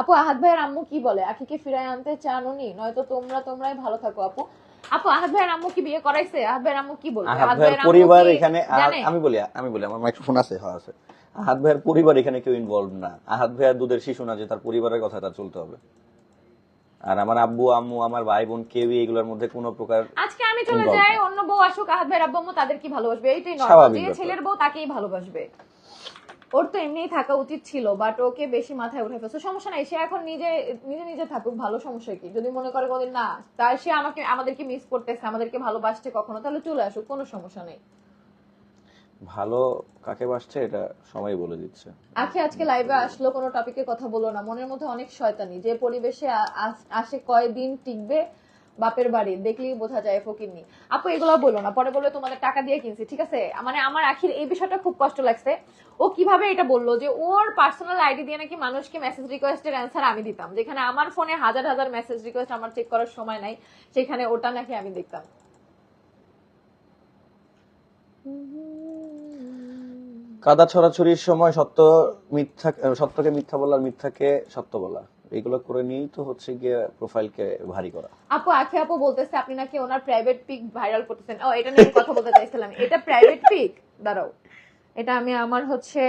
আপু আহাদ ভাইয়ের আম্মু কি বলে? আখিকে ফিরায় আনতে চান উনি? নয়তো তোমরা তোমরাই ভালো থাকো আপু। আপু আহাদ ভাইয়ের আম্মু কি বিয়ে করাইছে? আহাদ ভাইয়ের আম্মু কি বলবে? আহাদ ভাইয়ের পরিবার এখানে আমি বলি আমি বলি আমার মাইক্রোফোন আছে হ্যাঁ আছে। আহাদ ভাইয়ের পরিবার এখানে কেউ ইনভলভ না। আহাদ ভাইয়ের দুধের শিশু না যে তার পরিবারের কথা তার চলতে হবে। আর আমার আব্বু আম্মু আমার ভাই বোন কেউই এগুলোর মধ্যে কোনো প্রকার আজকে আমি চলে যাই অন্য বউ আসুক আহাদ ভাইয়ের আব্বু আম্মু তাদের কি ভালোবাসবে? এইটাই নর্মাল যে ছেলের বউ তাকেই ভালোবাসবে। ওর তো এমনিই থাকা উচিত ছিল বাট ওকে বেশি মাথায় উঠে ফেলছে। সমস্যা নাই সে এখন নিজে নিজে নিজে থাকুক ভালো সমস্যা কি? যদি মনে করে কোনদিন না তার সে আমাকে আমাদেরকে মিস করতেছে আমাদেরকে ভালোবাসছে কখনো তাহলে চলে আসুক কোনো সমস্যা নেই। ভালো কাকে বাসছে এটা সময় বলে দিচ্ছে। আখি আজকে লাইভে আসলো কোনো টপিকে কথা বলো না। মনের মধ্যে অনেক শয়তানি। যে পরিবেশে আসে কয়দিন টিকবে বাপের বাড়ি, দেখলেই বোঝা যায় ফকিরনি আপু এগুলো বলো না, পরে বলবে তোমাদের টাকা দিয়ে কিনছি, ঠিক আছে? মানে আমার আখির, এই বিষয়টা খুব কষ্ট লাগছে। ও কীভাবে এটা বলল যে ওর পার্সোনাল আইডি দিয়ে নাকি মানুষকে মেসেজ রিকোয়েস্টের অ্যান্সার আমি দিতাম, যেখানে আমার ফোনে হাজার হাজার মেসেজ রিকোয়েস্ট আমার চেক করার সময় নাই, সেখানে ওটা নাকি আমি দেখতাম। কাদা ছড়াছড়ির সময় সত্য মিথ্যা, সত্যকে মিথ্যা বলা মিথ্যাকে সত্য বলা। এগুলো করে নিয়েই তো হচ্ছে গিয়ে প্রোফাইলকে ভারী করা। আপু আখে আপু বলতেছে আপনি নাকি ওনার প্রাইভেট পিক ভাইরাল করতেছেন। ও, এটা নিয়ে কথা বলতে চাইছিলাম। এটা প্রাইভেট পিক দাঁড়াও। এটা আমি আমার হচ্ছে,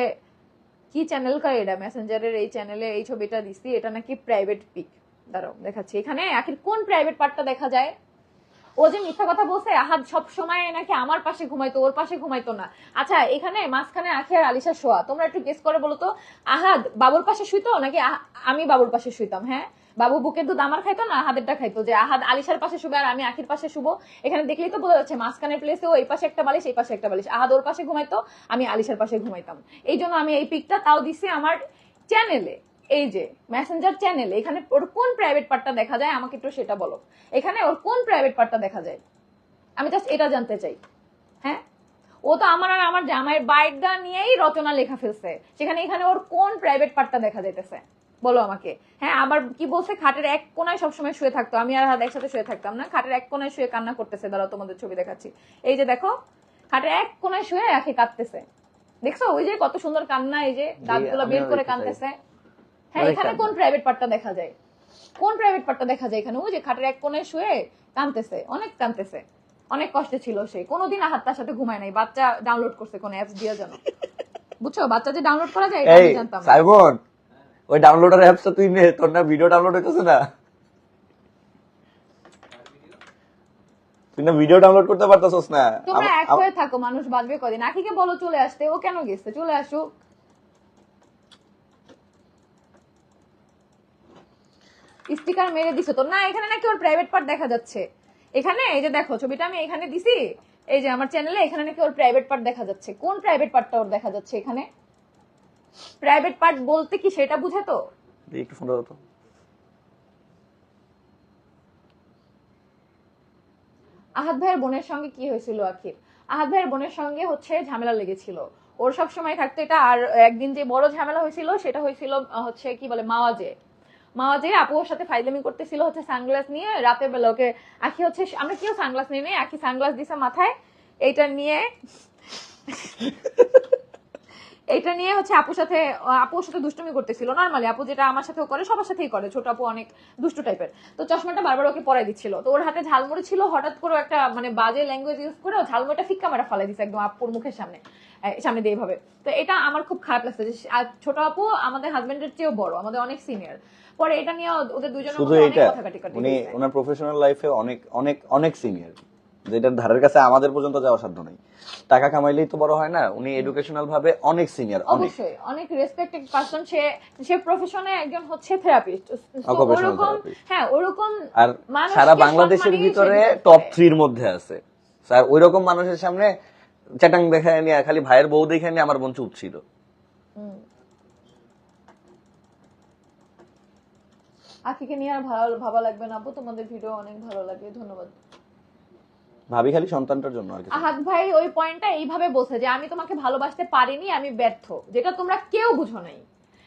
কি চ্যানেল কা এটা? মেসেঞ্জারের এই চ্যানেলে এই ছবিটা দিছি, এটা নাকি প্রাইভেট পিক দাঁড়াও, দেখাচ্ছি। এখানে আখির কোন প্রাইভেট পার্টটা দেখা যায়? ও যে মিথ্যা কথা বলছে, আহাদ সব সময় নাকি আমার পাশে ঘুমাইতো, ওর পাশে ঘুমাইতো না। আচ্ছা এখানে মাঝখানে আখি আর আলিশা শোয়া। তোমরা একটু গেস করে বলো তো, আহাদ বাবুর পাশে শুইতো নাকি আমি বাবুর পাশে শুইতাম হ্যাঁ? বাবু বুকের দুধ আমার খাইতো না, আহাদেরটা খাইতো? যে আহাদ আলিশার পাশে শুবে আর আমি আখির পাশে শুবো? এখানে দেখলেই তো বোঝা যাচ্ছে, মাঝখানের প্লেসে ও এই পাশে একটা বালিশ, এই পাশে একটা বালিশ। আহাদ ওর পাশে ঘুমাইতো, আমি আলিশার পাশে ঘুমাইতাম। এই জন্য আমি এই পিকটা তাও দিছি আমার চ্যানেলে এই যে মেসেঞ্জার চ্যানেল এখানে ওর কোন প্রাইভেট পার্টটা দেখা যায় আমাকে একটু সেটা বলো। এখানে ওর কোন প্রাইভেট পার্টটা দেখা যায়? আমি জাস্ট এটা জানতে চাই। হ্যাঁ? ও তো আমার আর আমার জামাইয়ের বাইকটা নিয়েই রচনা লেখা ফেলছে। সেখানে এখানে ওর কোন প্রাইভেট পার্টটা দেখা যাইতেছে? বলো আমাকে। হ্যাঁ আবার কি বলছে? খাটের এক কোনায় সবসময় শুয়ে থাকতো। আমি আর হাত একসাথে শুয়ে থাকতাম না। খাটের এক কোনায় শুয়ে কান্না করতেছে। দাঁড়াও তোমাদের ছবি দেখাচ্ছি। এই যে দেখো খাটের এক কোনায় শুয়ে একে কাঁদতেছে। দেখছ? ওই যে কত সুন্দর কান্না এই যে দাঁতগুলো বের করে কাঁদতেছে। হ্যাঁ এখানে কোন প্রাইভেট পার্টটা দেখা যায়? কোন প্রাইভেট পার্টটা দেখা যায় এখানে? ওই যে খাটের এক কোণে শুয়ে কাঁদতেছে অনেক কাঁদতেছে। অনেক কষ্টে ছিল সে। কোনোদিন আহাত তার সাথে ঘুমায় নাই। বাচ্চা ডাউনলোড করছে কোন অ্যাপস দিয়ে জানো বুঝছ? বাচ্চা যে ডাউনলোড করা যায় এটা আমি জানতাম সাইমন ওই ডাউনলোডার অ্যাপসটা তুই নে। তোর না ভিডিও ডাউনলোড হইতেছে না। তুই না ভিডিও ডাউনলোড করতে পারতাছস না। তোমরা এক হয়ে থাকো মানুষ বাঁচবে কদিন? আখিকে বলো চলে আসতে। ও কেন গেছে? চলে আসুক। স্টিকার মেরে দিছো তো? না এখানে নাকি ওর প্রাইভেট পার্ট দেখা যাচ্ছে। এখানে? এই যে দেখো ছবিটা আমি এখানে দিছি। এই যে আমার চ্যানেলে এখানে নাকি ওর প্রাইভেট পার্ট দেখা যাচ্ছে। কোন প্রাইভেট পার্টটা ওর দেখা যাচ্ছে এখানে? প্রাইভেট পার্ট বলতে কি সেটা বুঝে তো? একটু ফোন দাও তো। আহাদ ভাইয়ের বোনের সঙ্গে কি হয়েছিল আখির? আহাদ ভাইয়ের বোনের সঙ্গে হচ্ছে ঝামেলা লেগেছিল। ওর সব সময় থাকতো এটা আর একদিন যে বড় ঝামেলা হয়েছিল সেটা হয়েছিল হচ্ছে কি বলে মাওয়াজে। মাওয়াজে আপু ওর সাথে ফাইজলামি করতেছিল হচ্ছে সানগ্লাস নিয়ে রাতের বেলা ওকে আখি হচ্ছে আমরা কেউ সানগ্লাস নিয়ে নেই আখি সানগ্লাস দিছে মাথায় এইটা নিয়ে এইটা নিয়ে হচ্ছে আপুর সাথে আপুর সাথে দুষ্টুমি করতেছিল। নর্মালি আপু যেটা আমার সাথেও করে সবার সাথেই করে। ছোট আপু অনেক দুষ্টু টাইপের তো চশমাটা বারবার ওকে পরাই দিচ্ছিল। তো ওর হাতে ঝালমুড়ি ছিল হঠাৎ করে একটা মানে বাজে ল্যাঙ্গুয়েজ ইউজ করে ও ঝালমুড়িটা ফিক্কা মারা ফালাই দিচ্ছে একদম আপুর মুখের সামনে সামনে দিয়ে এইভাবে তো এটা আমার খুব খারাপ লাগছে যে ছোট আপু আমাদের হাজবেন্ডের চেয়েও বড় আমাদের অনেক সিনিয়র পরে এটা নিয়ে ওদের দুজনের শুধু এটা উনি ওনার প্রফেশনাল লাইফে অনেক অনেক অনেক সিনিয়র যেটার ধারের কাছে আমাদের পর্যন্ত যাওয়ার সাধ্য নাই। টাকা কামাইলেই তো বড় হয় না উনি এডুকেশনাল ভাবে অনেক সিনিয়র অনেক। অবশ্যই অনেক রেসপেক্টেড পারসন সে সে প্রফেশনে একজন হচ্ছে থেরাপিস্ট ওরকম হ্যাঁ ওরকম আর সারা বাংলাদেশের ভিতরে টপ পারে। থ্রির মধ্যে আছে। স্যার ওই রকম মানুষের সামনে চ্যাটাং দেখায় নিয়ে খালি ভাইয়ের বউ দেখে নিয়ে আমার বোন চুপ ছিল। আখিকে নিয়ে আর ভালো ভাবা লাগবে না আপু তোমাদের ভিডিও অনেক ভালো লাগে ধন্যবাদ। ভাবি খালি সন্তানটার জন্য আর কিছু না। আহাদ ভাই ওই পয়েন্টটা এইভাবে বলছে যে আমি তোমাকে ভালোবাসতে পারিনি আমি ব্যর্থ যেটা তোমরা কেউ বুঝো নাই।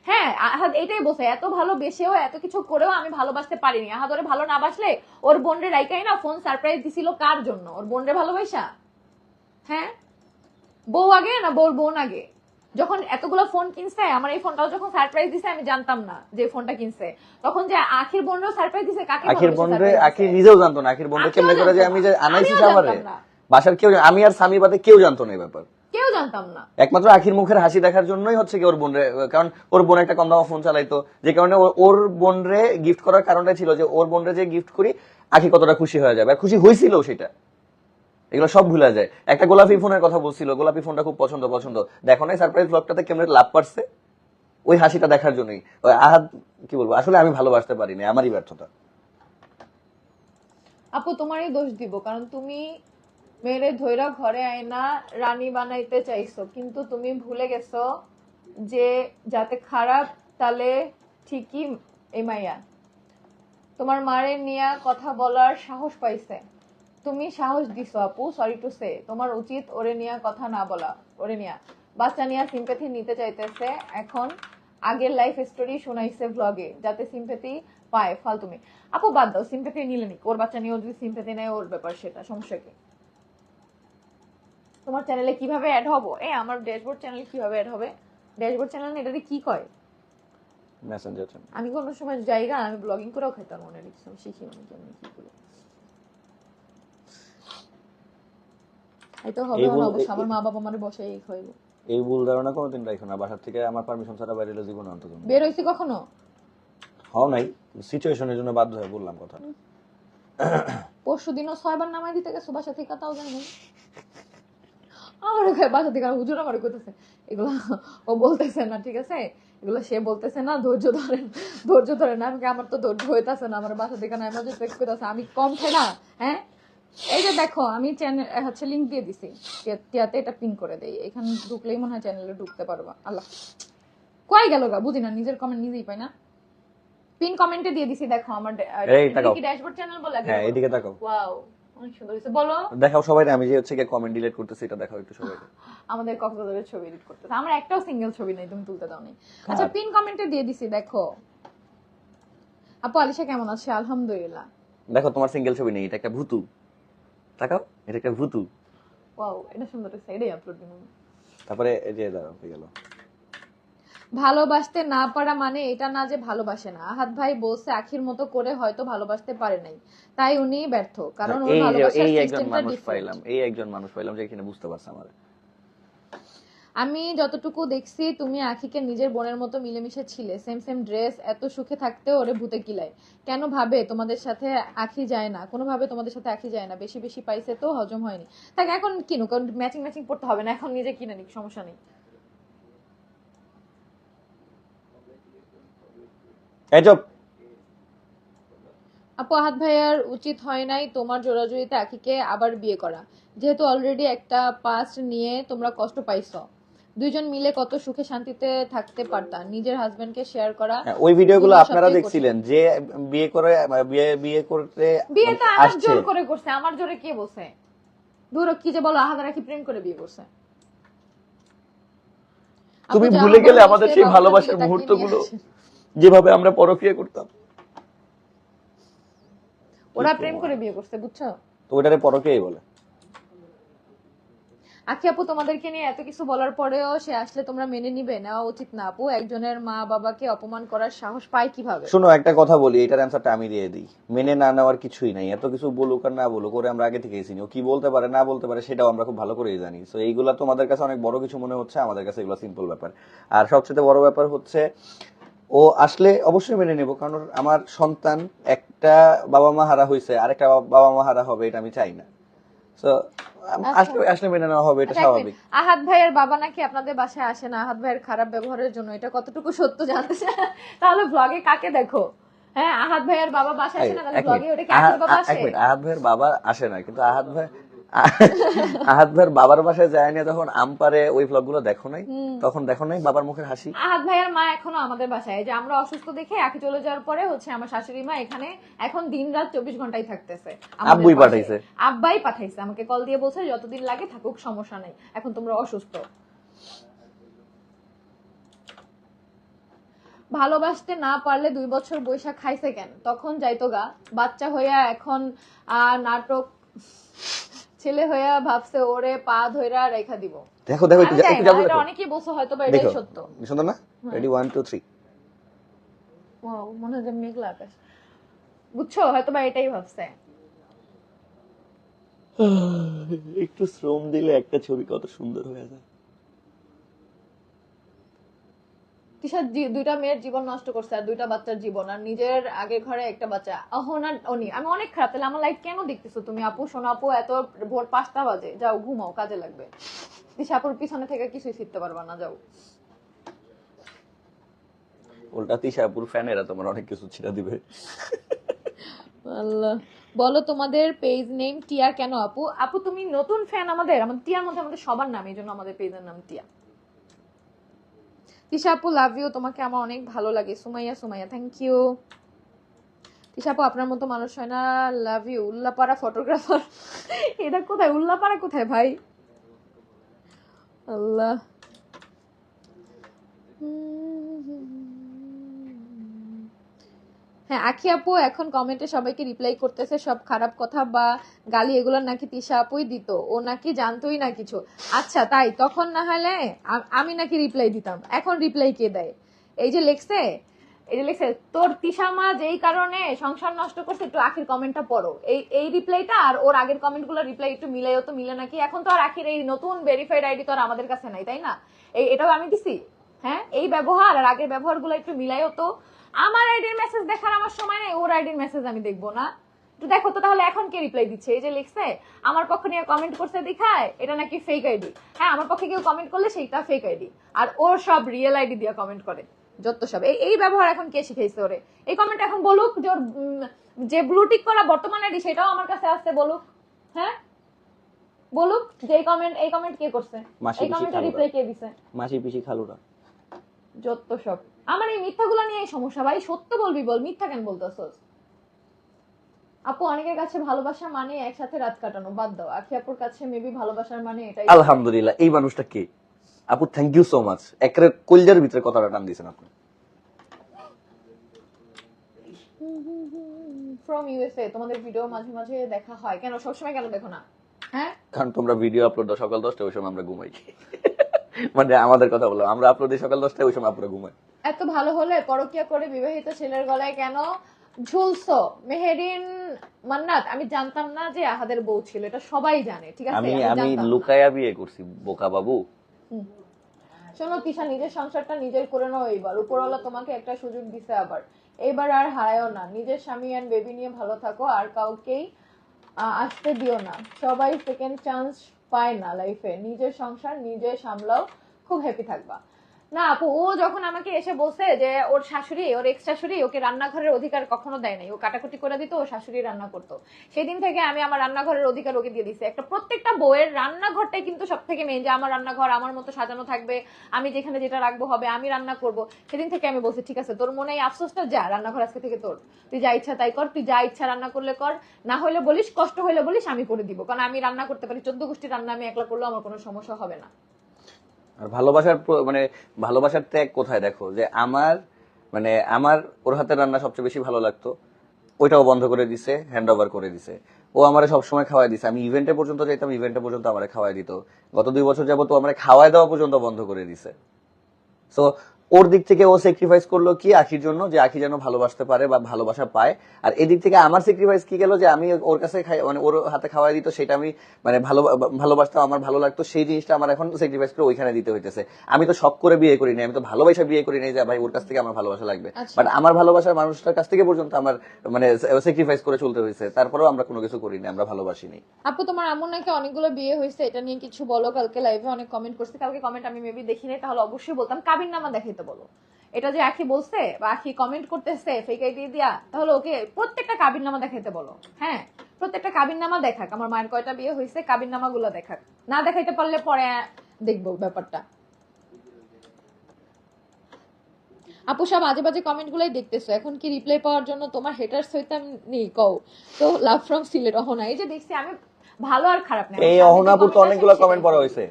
হ্যাঁ আহাদ এটাই বলছে এত ভালো ভালোবেসেও এত কিছু করেও আমি ভালোবাসতে পারিনি। আহাদ ওরে ভালো না বাসলে ওর বোনরে রাইকাই না ফোন সারপ্রাইজ দিছিল কার জন্য? ওর বোনরে ভালোবাসা? হ্যাঁ? বউ আগে না বউর বোন আগে? যখন এতগুলো ফোন কিনছে আমার এই ফোনটাও যখন সারপ্রাইজ দিছে আমি জানতাম না যে ফোনটা কিনছে। তখন যে আখির বোনও সারপ্রাইজ দিছে কাকে আখির ভালোবেসে বন্ডে surprise আখি দিছে? নিজেও জানতো না আখির আখিও কেমনে করে যে আমি যে আনাইছি আমিও সাভারে। বাসার কেউ আমি আর স্বামী বাদে কেউ জানতো না এই ব্যাপার। কেউ জানতাম না। একমাত্র আখির মুখের হাসি দেখার জন্যই হচ্ছে কি ওর বোন কারণ ওর বোন একটা কম দামা ফোন চালাইতো যে কারণে ওর বোন রে গিফট করার কারণটা ছিল যে ওর বোন রে যে গিফট করি আখি কতটা খুশি হয়ে যাবে। আর খুশি হয়েছিল সেটা। এগুলো সব ভুলা যায়। একটা গোলাপি ফোনের কথা বলছিল, গোলাপি ফোনটা খুব পছন্দ পছন্দ। দেখো না সারপ্রাইজ ব্লগটাতে কেমন লাভ পারছে? ওই হাসিটা দেখার জন্যই। আহাদ কি বলব, আসলে আমি ভালোবাসতে পারিনি, আমারই ব্যর্থতা। আপু, তোমারই দোষ দিব, কারণ তুমি মেরে ধৈরা ঘরে আয়না রানী বানাইতে চাইছো, কিন্তু তুমি ভুলে গেছো যে যাতে খারাপ তাহলে ঠিকই এমাইয়া তোমার মারে নিয়া কথা বলার সাহস পাইছে। তুমি সাহস দিছো আপু সরি টু সে তোমার উচিত ওরে নিয়া কথা না বলা ওরে নিয়া। বাচ্চা নিয়া সিম্পেথি নিতে চাইতেছে এখন আগের লাইফ স্টোরি শোনাইছে ব্লগে যাতে সিম্পেথি পায় ফালতুমি আপু বাদ দাও সিম্পেথি নিলে নিক ওর বাচ্চা নিয়ে যদি সিম্পেথি নেয় ওর ব্যাপার সেটা সমস্যা কি? তোমার চ্যানেলে কীভাবে অ্যাড হব? এ আমার ড্যাশবোর্ড চ্যানেল কীভাবে অ্যাড হবে? ড্যাশবোর্ড চ্যানেল এটাতে কি কয়? মেসেঞ্জার আমি কোনো সময় জায়গা আমি ব্লগিং করেও খেতাম মনে রেখেছি শিখি মানে কেমন কি করে? এই হবে এই না বল- অবশ্য আমার মা বাবা মানে বসে এই খাইবো। এই ভুল ধারণা কোনোদিন রাখো না। বাসার থেকে আমার পারমিশন ছাড়া বাইরে জীবনে অন্তত বের হইছি কখনো? হও নাই। সিচুয়েশনের জন্য বাধ্য হয়ে বললাম কথা। পরশু দিনও ছয়বার নামাই দিতে গেছো বাসা থেকে তাও জানি আমার বাসা থেকে হুজুর আমার করতেছে এগুলো ও বলতেছে না ঠিক আছে? এগুলো সে বলতেছে না ধৈর্য ধরেন ধৈর্য ধরেন। আমি কি আমার তো ধৈর্য হইতাছে না আমার বাসা থেকে না আমার চেক করতেছে আমি কম খাই না হ্যাঁ? এই যে দেখো আমি চ্যানেল হচ্ছে লিংক দিয়ে দিছি টিয়া- টিয়াতে এটা পিন করে দেই। এখানে ঢুকলেই মনে হয় চ্যানেলে ঢুকতে পারবা। আল্লাহ। কয় গেল গা? বুঝি না নিজের কমেন্ট নিজেই পাই না। পিন কমেন্টে দিয়ে দিছি দেখো আমার এই তাকাও। ড্যাশবোর্ড চ্যানেল বলে? হ্যাঁ এদিকে তাকাও। ওয়াও অনেক সুন্দর হয়েছে বলো। দেখাও সবাই আমি যে হচ্ছে গিয়ে কমেন্ট ডিলিট করতেছি এটা দেখাও একটু সবাই আমাদের কক্সবাজারের ছবি এডিট করতে আমার একটাও সিঙ্গেল ছবি নেই তুমি তুলতে দাও নেই আচ্ছা পিন কমেন্টে দিয়ে দিছি দেখো। আপু আলিশা কেমন আছে? আলহামদুলিল্লাহ। দেখো তোমার সিঙ্গেল ছবি নেই এটা একটা ভূতু। তাকাও এটা একটা ভুতু। ওয়াও এটা সুন্দর হয়েছে এটাই আপলোড দিব তারপরে এই যে দাঁড়াও হয়ে গেল। ভালোবাসতে না পারা মানে এটা না যে ভালোবাসে না। আহাত ভাই বলছে আখির মতো করে হয়তো ভালোবাসতে পারে নাই। তাই উনি ব্যর্থ। কারণ ওর ভালোবাসার সিস্টেমটা মানুষ ডিফারেন্ট পাইলাম এই একজন মানুষ পাইলাম যে এখানে বুঝতে পারছে আমার আমি যতটুকু দেখছি তুমি আখিকে নিজের বোনের মতো মিলেমিশে ছিলে। সেম সেম ড্রেস এত সুখে থাকতেও ওরে ভূতে কিলায়। কেন ভাবে তোমাদের সাথে আখি যায় না? কোনোভাবে তোমাদের সাথে আখি যায় না। বেশি বেশি পাইছে তো হজম হয়নি। তাকে এখন কিনুক কারণ ম্যাচিং ম্যাচিং পড়তে হবে না। এখন নিজে কিনে নিক সমস্যা নেই। আপু আহাত ভাইয়ার উচিত হয় নাই তোমার জোরাজুরিতে আখিকে আবার বিয়ে করা। যেহেতু অলরেডি একটা পাস্ট নিয়ে তোমরা কষ্ট পাইছো। দুইজন মিলে কত সুখে শান্তিতে থাকতে পারতা নিজের হাজবেন্ডকে শেয়ার করা। হ্যাঁ, ওই ভিডিওগুলো আপনারা দেখছিলেন যে বিয়ে করে বিয়ে বিয়ে করতে বিয়ে তো আমার জোর করে করছে আমার জোরে কে বসে দূর কি যে বলো আহাদ রাখি প্রেম করে বিয়ে করছে? তুমি ভুলে গেলে আমাদের সেই ভালোবাসার মুহূর্তগুলো যেভাবে আমরা পরকিয়া করতাম। ওরা প্রেম করে বিয়ে করছে বুঝছ? তো ওটারে পরকিয়াই বলে। আখি আপু, তোমাদেরকে নিয়ে এত কিছু বলার পরেও সে আসলে তোমরা মেনে নিবে? নেওয়া উচিত না আপু। একজনের মা বাবাকে অপমান করার সাহস পায় কীভাবে? শোনো, একটা কথা বলি, এটার অ্যান্সারটা আমি দিয়ে দিই। মেনে না নেওয়ার কিছুই নাই। এত কিছু বলুক আর না বলুক করে আমরা আগে থেকে চিনি। ও কি বলতে পারে, না বলতে পারে, সেটাও আমরা খুব ভালো করেই জানি। তো এইগুলা তোমাদের কাছে অনেক বড় কিছু মনে হচ্ছে, আমাদের কাছে এগুলো সিম্পল ব্যাপার। আর সবচেয়ে বড় ব্যাপার হচ্ছে, ও আসলে অবশ্যই মেনে নেব, কারণ আমার সন্তান একটা বাবা মা হারা হয়েছে আরেকটা বাবা মা হারা হবে, এটা আমি চাই না। তো আসলে আসলে মেনে নেওয়া হবে এটা আচ্ছা, স্বাভাবিক। মিনিট। ভাইয়ের বাবা নাকি আপনাদের বাসায় আসে না? আহাত ভাইয়ের খারাপ ব্যবহারের জন্য এটা কতটুকু সত্য জানতে তাহলে ব্লগে কাকে দেখো? হ্যাঁ আহাত ভাইয়ের বাবা বাসায় আসে না তাহলে ব্লগে ওটা কি আখির বাবা আসে? এক ভাইয়ের বাবা আসে না কিন্তু আহাত ভাই আহাদ ভাইয়ের বাবার বাসায় যায় না তখন আমপারে ওই ভ্লগগুলো দেখো নাই তখন দেখো নাই বাবার মুখের হাসি? আহাদ ভাইয়ের মা এখনও আমাদের বাসায়। যে আমরা অসুস্থ দেখে আখি চলে যাওয়ার পরে হচ্ছে আমার শাশুড়ি মা এখানে এখন দিন রাত চব্বিশ ঘন্টাই থাকতেছে। আব্বুই পাঠাইছে। আব্বাই পাঠাইছে। আমাকে কল দিয়ে বলছে যতদিন লাগে থাকুক সমস্যা নেই। এখন তোমরা অসুস্থ। ভালোবাসতে না পারলে দুই বছর বৈশাখ খাইছে কেন? তখন যাইতো গা বাচ্চা হইয়া এখন আহ, নাটক ছেলে হইয়া ভাবছে ওরে পা ধইরা রেখা দিব। দেখো দেখো একটু একটু যাব এটা দেখো অনেকেই বলছে হয়তো বা এটাই দেখো সত্য। সুন্দর না রেডি 1 2 3 ওয়াও মনে হয় যে মেঘলা আকাশ। বুঝছ? হয়তো বা এটাই ভাবছে। একটু শ্রম দিলে একটা ছবি কত সুন্দর হয়ে যায়। তিশার দুইটা মেয়ের জীবন নষ্ট করছে আর দুইটা বাচ্চার জীবন আর নিজের আগের ঘরে একটা বাচ্চা। অহন অনি। আমি অনেক খারাপ তাহলে আমার লাইফ কেন দেখতেছো তুমি আপু? শোনো আপু এত ভোর পাঁচটা বাজে। যাও ঘুমাও কাজে লাগবে। তিশা আপুর পিছনে থেকে কিছুই শিখতে পারবা না যাও। উল্টা তিশাপুর ফ্যানেরা তোমার অনেক কিছু ছিড়া দিবে। আল্লাহ। বলো তোমাদের পেজ নেম টিয়া কেন আপু? আপু তুমি নতুন ফ্যান আমাদের। আমাদের টিয়ার মধ্যে আমাদের সবার নাম এই জন্য আমাদের পেজের নাম টিয়া। তিশা আপু লাভ ইউ তোমাকে আমার অনেক ভালো লাগে। সুমাইয়া সুমাইয়া থ্যাংক ইউ তিশাপু আপনার মতো মানুষ হয় না। লাভ ইউ উল্লাপাড়া ফটোগ্রাফার এটা কোথায়? উল্লাপাড়া কোথায় ভাই? আল্লাহ। হ্যাঁ আখি আপু এখন কমেন্টে সবাইকে রিপ্লাই করতেছে সব খারাপ কথা বা গালি এগুলো নাকি তিশা আপুই দিত, ও নাকি জানতোই না কিছু। আচ্ছা তাই, তখন না হলে আমি নাকি রিপ্লাই দিতাম। এখন রিপ্লাই কে দেয়? এই যে লেখছে, এই যে লেখছে, তোর তিশা মা যেই কারণে সংসার নষ্ট করছে, একটু আখির কমেন্টটা পড়ো। এই এই রিপ্লাইটা আর ওর আগের কমেন্টগুলো রিপ্লাই একটু মিলাইও তো মিলে নাকি? এখন তো আর আখির এই নতুন ভেরিফাইড আইডি তো আর আমাদের কাছে নাই, তাই না? এই, এটাও আমি দিছি হ্যাঁ? এই ব্যবহার আর আগের ব্যবহারগুলো একটু মিলাইও তো। আমার আইডির মেসেজ দেখার আমার সময় নেই ওর আইডির মেসেজ আমি দেখব না। একটু দেখো তো তাহলে এখন কে রিপ্লাই দিচ্ছে? এই যে লিখছে আমার পক্ষ নিয়ে কমেন্ট করছে দেখায় এটা নাকি ফেক আইডি হ্যাঁ আমার পক্ষে কেউ কমেন্ট করলে সেইটা ফেক আইডি আর ওর সব রিয়েল আইডি দিয়ে কমেন্ট করে যত সব। এই এই ব্যবহার এখন কে শিখাইছে ওরে? এই কমেন্ট এখন বলুক যে ওর যে ব্লুটিক করা বর্তমান আইডি সেটাও আমার কাছে আসছে বলুক। হ্যাঁ? বলুক যে এই কমেন্ট এই কমেন্ট কে করছে? এই পিসি কমেন্টের রিপ্লাই কে দিছে? মাসি পিসি খালুরা। যত সব। আমার এই মিথ্যাগুলো নিয়ে সমস্যা ভাই। সত্য বলবি বল। মিথ্যা কেন বলতেছস? আপু অনেকের কাছে ভালোবাসা মানে একসাথে রাত কাটানো বাদ দাও। আখি আপুর কাছে মেবি ভালোবাসার মানে এটাই। আলহামদুলিল্লাহ। এই মানুষটা কে? আপু থ্যাংক ইউ সো মাচ একেবারে কলজার ভিতরে কথাটা টান দিয়েছেন আপনি। ফ্রম ইউএসএ তোমাদের ভিডিও মাঝে মাঝে দেখা হয়। কেন? সবসময় কেন দেখো না? হ্যাঁ? কারণ তোমরা ভিডিও আপলোড দাও সকাল দশটায় ওই সময় আমরা ঘুমাই। মানে আমাদের কথা বলো আমরা আপলোড দিই সকাল দশটায় ওই সময় আপনারা ঘুমাই এত ভালো হলে পরকিয়া করে বিবাহিত ছেলের গলায় কেন ঝুলছো? মেহেরিন মান্নাত আমি জানতাম না যে আহাদের বউ ছিল এটা সবাই জানে ঠিক আছে? আমি আমি লুকায়া বিয়ে করছি বোকা বাবু। শোনো তিশা নিজের সংসারটা নিজের করে নাও এইবার। উপরওয়ালা তোমাকে একটা সুযোগ দিছে আবার। এবার আর হারায়ও না। নিজের স্বামী অ্যান্ড বেবি নিয়ে ভালো থাকো আর কাউকেই আসতে দিও না। সবাই সেকেন্ড চান্স পায় না লাইফে নিজের সংসার নিজে সামলাও খুব হ্যাপি থাকবা। না, আপু, ও যখন আমাকে এসে বলছে যে ওর শাশুড়ি, ওর এক্স শাশুড়ি ওকে রান্নাঘরের অধিকার কখনো দেয় নাই, ও কাটাকুটি করে দিত, ও শাশুড়ি রান্না করতো। সেদিন থেকে আমি আমার রান্নাঘরের অধিকার ওকে দিয়ে দিছি একটা প্রত্যেকটা বউয়ের রান্নাঘরটাই কিন্তু সব থেকে মেন যে আমার রান্নাঘর, আমার মতো সাজানো থাকবে, আমি যেখানে যেটা রাখব হবে, আমি রান্না করব। সেদিন থেকে আমি বলছি, ঠিক আছে, তোর মনে এই আফসোসটা যা, রান্নাঘর আজকে থেকে তোর। তুই যা ইচ্ছা তাই কর, তুই যা ইচ্ছা রান্না করলে কর। না হলে বলিস, কষ্ট হলে বলিস, আমি করে দিব। কারণ আমি রান্না করতে পারি, চোদ্দ গোষ্ঠী রান্না আমি একলা করলেও আমার কোনো সমস্যা হবে না। আর ভালোবাসার মানে ভালোবাসার ত্যাগ কোথায় দেখো? যে আমার মানে আমার, ওর হাতে রান্না সবচেয়ে বেশি ভালো লাগতো। ওইটাও বন্ধ করে দিছে হ্যান্ড ওভার করে দিছে। ও আমার সবসময় খাওয়াই দিছে। আমি ইভেন্টে পর্যন্ত যাইতাম ইভেন্টে পর্যন্ত আমার খাওয়াই দিত। গত দুই বছর যাবত তো আমার খাওয়াই দেওয়া পর্যন্ত বন্ধ করে দিছে। সো ওর দিক থেকে ও স্যাক্রিফাইস করল কি আখির জন্য যে আখি যেন ভালোবাসতে পারে বা ভালোবাসা পায়। আর এদিক থেকে আমার স্যাক্রিফাইস কি গেল যে আমি ওর কাছে খাই মানে ওর হাতে খাওয়াই দিত সেটা আমি মানে ভালো ভালোবাসতাম আমার ভালো লাগতো সেই জিনিসটা আমার এখন স্যাক্রিফাইস করে ওইখানে দিতে হইতেছে। আমি তো শখ করে বিয়ে করি নাই আমি তো ভালোবাসা বিয়ে করি নাই যে ভাই ওর কাছ থেকে আমার ভালোবাসা লাগবে। আচ্ছা। বাট আমার ভালোবাসার মানুষটার কাছ থেকে পর্যন্ত আমার মানে স্যাক্রিফাইস করে চলতে হয়েছে তারপরেও আমরা কোনো কিছু করি না আমরা ভালোবাসিনি। আপু তোমার এমন নাকি অনেকগুলো বিয়ে হয়েছে এটা নিয়ে কিছু বলো কালকে লাইভে অনেক কমেন্ট করছে। কালকে কমেন্ট আমি মেবি দেখি নাই তাহলে অবশ্যই বলতাম। কাবির নামা দেখাইতে বলো। এটা যে আখি বলছে বা আখি কমেন্ট করতেছে ফেক আইডি দিয়া তাহলে ওকে প্রত্যেকটা কাবির নামা দেখাইতে বলো। হ্যাঁ প্রত্যেকটা কাবির নামা দেখাক। আমার মায়ের কয়টা বিয়ে হয়েছে কাবির নামা গুলো দেখাক। না দেখাইতে পারলে পরে দেখব ব্যাপারটা। আপু সব আজে বাজে কমেন্ট গুলাই দেখতেছো। এখন কি রিপ্লাই পাওয়ার জন্য তোমার হেটার্স হইতাম নেই কও। তো লাভ ফ্রম সিলেট অহনা। এই যে দেখছি আমি ভালো আর খারাপ না। এই অহনাপুর তো অনেকগুলো কমেন্ট পড়া হয়েছে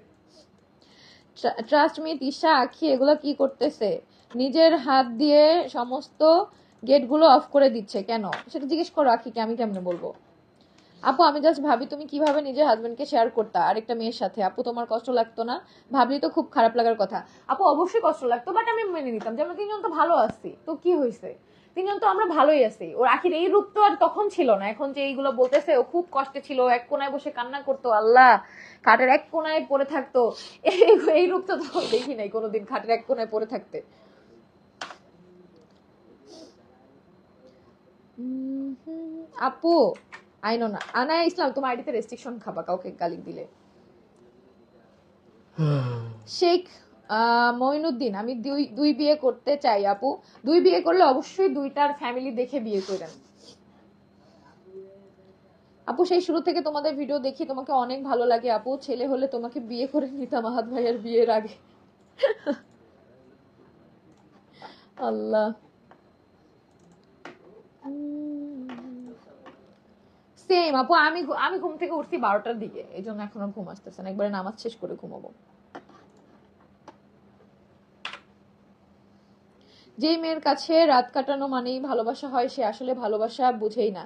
ট্রাস্ট মি তিশা আখি, এগুলো কি করতেছে? নিজের হাত দিয়ে সমস্ত গেটগুলো অফ করে দিচ্ছে, কেন? সেটা জিজ্ঞেস করো আখিকে, আমি কেমনে বলব? আপু, আমি জাস্ট ভাবি তুমি কীভাবে নিজের হাজবেন্ডকে শেয়ার করতা, আরেকটা মেয়ের সাথে? আপু, তোমার কষ্ট লাগতো না? ভাবলি তো খুব খারাপ লাগার কথা। আপু, অবশ্যই কষ্ট লাগতো বাট আমি মেনে নিতাম যে, আমরা তিনজন তো ভালো আছি, তো কি হয়েছে তিনজন তো আমরা ভালোই আছি। ওর আখির এই রূপ তো আর তখন ছিল না। এখন যে এইগুলো বলতেছে ও খুব কষ্টে ছিল। এক কোনায় বসে কান্না করতো আল্লাহ! খাটের এক কোনায় পড়ে থাকতো। এই রূপ তো তখন দেখি নাই কোনোদিন খাটের এক কোনায় পড়ে থাকতে। আপু আইনো না আনায়া ইসলাম তোমার আইডিতে রেস্ট্রিকশন খাবা কাউকে গালি দিলে। শেখ আহ, মঈনুদ্দিন আমি দুই দুই বিয়ে করতে চাই আপু। দুই বিয়ে করলে অবশ্যই দুইটার ফ্যামিলি দেখে বিয়ে করেন আপু সেই শুরু থেকে তোমাদের ভিডিও দেখি তোমাকে অনেক ভালো লাগে আপু। ছেলে হলে তোমাকে বিয়ে করে নিতাম আহাদ ভাইয়ের বিয়ের আগে। আল্লাহ। সেম আপু আমি আমি ঘুম থেকে উঠছি বারোটার দিকে এই জন্য এখন ঘুম আসতেছে না। একবারে নামাজ শেষ করে ঘুমাবো। যে মেয়ের কাছে রাত কাটানো মানেই ভালোবাসা হয় সে আসলে ভালোবাসা বুঝেই না।